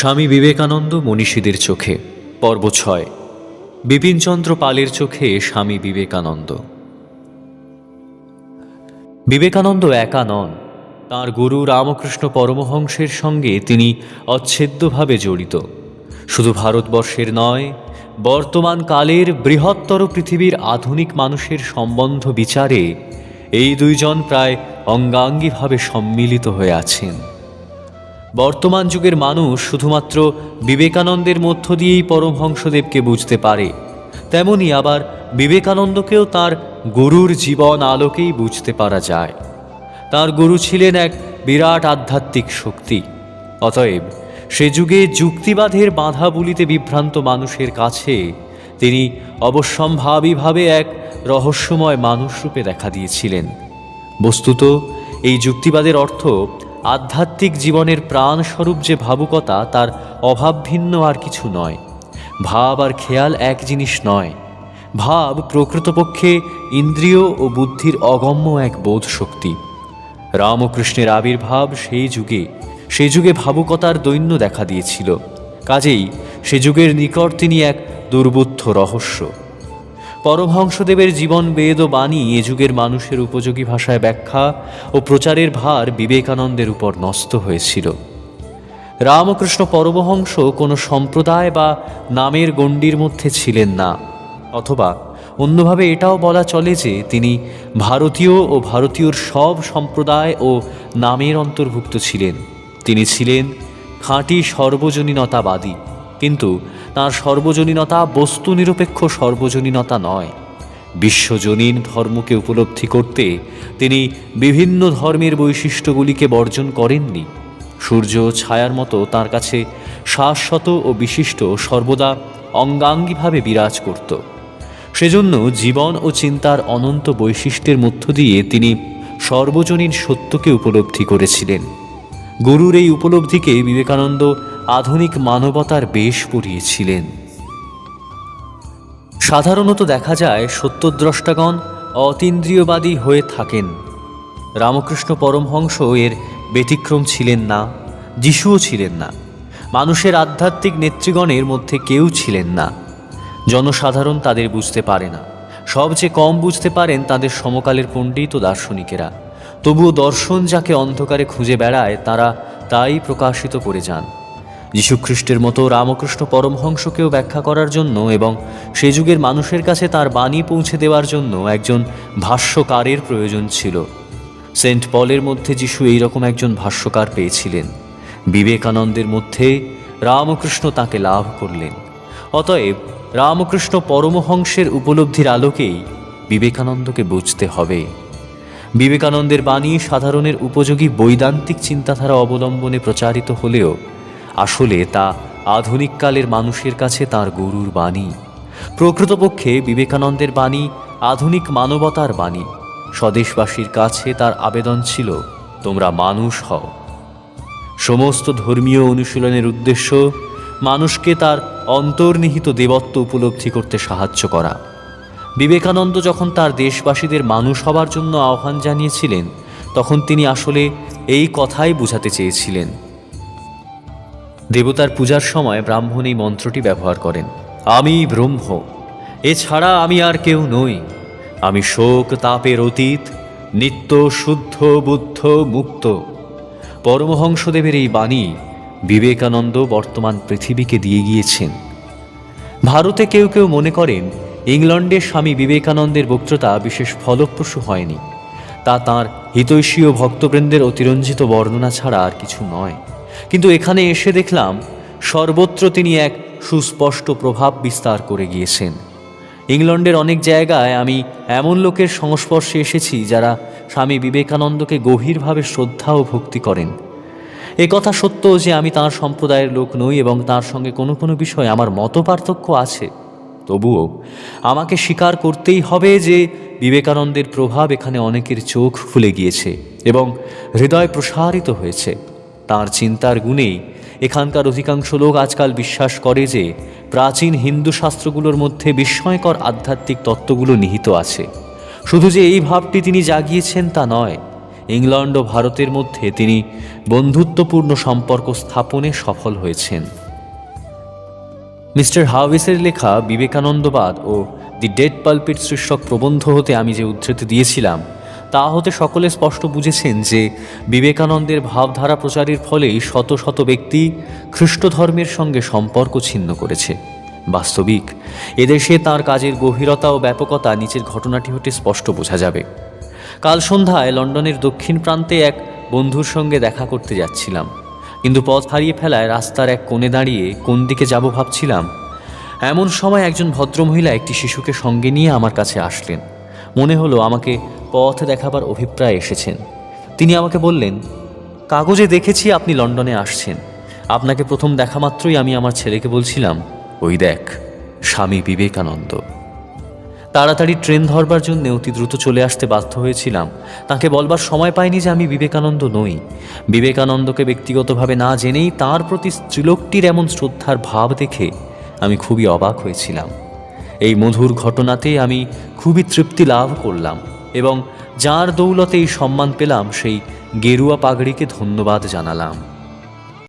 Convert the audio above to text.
স্বামী বিবেকানন্দ মনীষীদের চোখে। পর্ব ছয়। বিপিনচন্দ্র পালের চোখে স্বামী বিবেকানন্দ। বিবেকানন্দ একা নন। তাঁর গুরু রামকৃষ্ণ পরমহংসের সঙ্গে তিনি অচ্ছেদ্যভাবে জড়িত। শুধু ভারতবর্ষের নয়, বর্তমান কালের বৃহত্তর পৃথিবীর আধুনিক মানুষের সম্বন্ধ বিচারে এই দুইজন প্রায় অঙ্গাঙ্গিভাবে সম্মিলিত হয়ে আছেন। বর্তমান যুগের মানুষ শুধুমাত্র বিবেকানন্দের মধ্য দিয়েই পরমহংসদেবকে বুঝতে পারে। তেমনি আবার বিবেকানন্দকেও তার গুরুর জীবন আলোকেই বুঝতে পারা যায়। তার গুরু ছিলেন এক বিরাট আধ্যাত্মিক শক্তি। অতএব সে যুগে যুক্তিবাদের বাঁধাবুলিতে বিভ্রান্ত মানুষের কাছে তিনি অবশ্যম্ভাবীভাবে এক রহস্যময় মানুষরূপে দেখা দিয়েছিলেন। বস্তুত এই যুক্তিবাদের অর্থ আধ্যাত্মিক জীবনের প্রাণস্বরূপ যে ভাবুকতা, তার অভাব ভিন্ন আর কিছু নয়। ভাব আর খেয়াল এক জিনিস নয়। ভাব প্রকৃতপক্ষে ইন্দ্রিয় ও বুদ্ধির অগম্য এক বোধ শক্তি রামকৃষ্ণের আবির্ভাব সেই যুগে, সে যুগে ভাবুকতার দৈন্য দেখা দিয়েছিল। কাজেই সে যুগের নিকট তিনি এক দুর্বুদ্ধ রহস্য। পরমহংসদেবের জীবন, বেদ ও বাণী এ যুগের মানুষের উপযোগী ভাষায় ব্যাখ্যা ও প্রচারের ভার বিবেকানন্দের উপর ন্যস্ত হয়েছিল। রামকৃষ্ণ পরমহংস কোনো সম্প্রদায় বা নামের গণ্ডির মধ্যে ছিলেন না, অথবা অন্যভাবে এটাও বলা চলে যে তিনি ভারতীয় ও ভারতীয়র সব সম্প্রদায় ও নামের অন্তর্ভুক্ত ছিলেন। তিনি ছিলেন খাঁটি সর্বজনীনতাবাদী, কিন্তু তাঁর সর্বজনীনতা বস্তু নিরপেক্ষ সর্বজনীনতা নয়। বিশ্বজনীন ধর্মকে উপলব্ধি করতে তিনি বিভিন্ন ধর্মের বৈশিষ্ট্যগুলিকে বর্জন করেননি। সূর্য ছায়ার মতো তার কাছে শাশ্বত ও বিশিষ্ট সর্বদা অঙ্গাঙ্গিভাবে বিরাজ করত। সেজন্য জীবন ও চিন্তার অনন্ত বৈশিষ্ট্যের মধ্য দিয়ে তিনি সর্বজনীন সত্যকে উপলব্ধি করেছিলেন। গুরুর এই উপলব্ধিকে বিবেকানন্দ আধুনিক মানবতার বেশ পড়িয়েছিলেন। সাধারণত দেখা যায় সত্যদ্রষ্টাগণ অতীন্দ্রিয়বাদী হয়ে থাকেন। রামকৃষ্ণ পরমহংস এর ব্যতিক্রম ছিলেন না, যিশুও ছিলেন না। মানুষের আধ্যাত্মিক নেতৃগণের মধ্যে কেউ ছিলেন না। জনসাধারণ তাদের বুঝতে পারে না। সবচেয়ে কম বুঝতে পারেন তাদের সমকালের পণ্ডিত ও দার্শনিকেরা। তবুও দর্শন যাকে অন্ধকারে খুঁজে বেড়ায়, তারা তাই প্রকাশিত করে যান। যীশুখ্রিস্টের মতো রামকৃষ্ণ পরমহংসকেও ব্যাখ্যা করার জন্য এবং সে যুগের মানুষের কাছে তার বাণী পৌঁছে দেওয়ার জন্য একজন ভাষ্যকারের প্রয়োজন ছিল। সেন্ট পলের মধ্যে যিশু এইরকম একজন ভাষ্যকার পেয়েছিলেন। বিবেকানন্দের মধ্যে রামকৃষ্ণ তাকে লাভ করলেন। অতএব রামকৃষ্ণ পরমহংসের উপলব্ধির আলোকেই বিবেকানন্দকে বুঝতে হবে। বিবেকানন্দের বাণী সাধারণের উপযোগী বৈদান্তিক চিন্তাধারা অবলম্বনে প্রচারিত হলেও আসলে তা আধুনিককালের মানুষের কাছে তার গুরুর বাণী। প্রকৃতপক্ষে বিবেকানন্দের বাণী আধুনিক মানবতার বাণী। স্বদেশবাসীর কাছে তার আবেদন ছিল, তোমরা মানুষ হও। সমস্ত ধর্মীয় অনুশীলনের উদ্দেশ্য, মানুষকে তার অন্তর্নিহিত দেবত্ব উপলব্ধি করতে সাহায্য করা। বিবেকানন্দ যখন তার দেশবাসীদের মানুষ হবার জন্য আহ্বান জানিয়েছিলেন, তখন তিনি আসলে এই কথাই বোঝাতে চেয়েছিলেন। দেবতার পূজার সময় ব্রাহ্মণ এই মন্ত্রটি ব্যবহার করেন। আমি ব্রহ্ম, এছাড়া আমি আর কেউ নই। আমি শোক তাপের অতীত, নিত্য শুদ্ধ বুদ্ধ মুক্ত। পরমহংসদেবের এই বাণী বিবেকানন্দ বর্তমান পৃথিবীকে দিয়ে গিয়েছেন। ভারতে কেউ কেউ মনে করেন ইংল্যান্ডে স্বামী বিবেকানন্দের বক্তৃতা বিশেষ ফলপ্রসূ হয়নি। তা তাঁর হিতৈষীয় ভক্তবৃন্দের অতিরঞ্জিত বর্ণনা ছাড়া আর কিছু নয়। কিন্তু এখানে এসে দেখলাম, সর্বত্র তিনি এক সুস্পষ্ট প্রভাব বিস্তার করে গিয়েছেন। ইংল্যান্ডের অনেক জায়গায় আমি এমন লোকের সংস্পর্শে এসেছি যারা স্বামী বিবেকানন্দকে গভীরভাবে শ্রদ্ধা ও ভক্তি করেন। এ কথা সত্য যে আমি তার সম্প্রদায়ের লোক নই এবং তার সঙ্গে কোনো কোনো বিষয়ে আমার মত পার্থক্য আছে। তবুও আমাকে স্বীকার করতেই হবে যে বিবেকানন্দের প্রভাব এখানে অনেকের চোখ খুলে গিয়েছে এবং হৃদয় প্রসারিত হয়েছে। তার চিন্তার গুণেই এখানকার অধিকাংশ লোক আজকাল বিশ্বাস করে যে প্রাচীন হিন্দু শাস্ত্রগুলোর মধ্যে বিস্ময়কর আধ্যাত্মিক তত্ত্বগুলো নিহিত আছে। শুধু যে এই ভাবটি তিনি জাগিয়েছেন তা নয়, ইংল্যান্ড ও ভারতের মধ্যে তিনি বন্ধুত্বপূর্ণ সম্পর্ক স্থাপনে সফল হয়েছেন। মিস্টার হাউভিসের লেখা বিবেকানন্দবাদ ও দি ডেড পালপিট শীর্ষক প্রবন্ধ হতে আমি যে উদ্ধৃতি দিয়েছিলাম তা হতে সকলে স্পষ্ট বুঝেছেন যে বিবেকানন্দের ভাবধারা প্রচারের ফলেই শত শত ব্যক্তি খ্রিস্ট ধর্মের সঙ্গে সম্পর্ক ছিন্ন করেছে। বাস্তবিক, এদেশে তার কাজের গভীরতা ও ব্যাপকতা নিচের ঘটনাটি হতে স্পষ্ট বোঝা যাবে। কাল সন্ধ্যায় লন্ডনের দক্ষিণ প্রান্তে এক বন্ধুর সঙ্গে দেখা করতে যাচ্ছিলাম। কিন্তু পথ হারিয়ে ফেলায় রাস্তার এক কোণে দাঁড়িয়ে কোন দিকে যাব ভাবছিলাম, এমন সময় একজন ভদ্রমহিলা একটি শিশুকে সঙ্গে নিয়ে আমার কাছে আসলেন। মনে হলো আমাকে পথ দেখাবার অভিপ্রায় এসেছেন। তিনি আমাকে বললেন, কাগজে দেখেছি আপনি লন্ডনে আসছেন। আপনাকে প্রথম দেখা মাত্রই আমি আমার ছেলেকে বলছিলাম, ওই দেখ, স্বামী বিবেকানন্দ। তাড়াতাড়ি ট্রেন ধরবার জন্য অতি দ্রুত চলে আসতে বাধ্য হয়েছিলাম। তাকে বলবার সময় পাইনি যে আমি বিবেকানন্দ নই। বিবেকানন্দকে ব্যক্তিগতভাবে না জেনেই তার প্রতি স্ত্রীলোকটির এমন শ্রদ্ধার ভাব দেখে আমি খুবই অবাক হয়েছিলাম। এই মধুর ঘটনাতে আমি খুবই তৃপ্তি লাভ করলাম এবং যার দৌলতে এই সম্মান পেলাম, সেই গেরুয়া পাগড়িকে ধন্যবাদ জানালাম।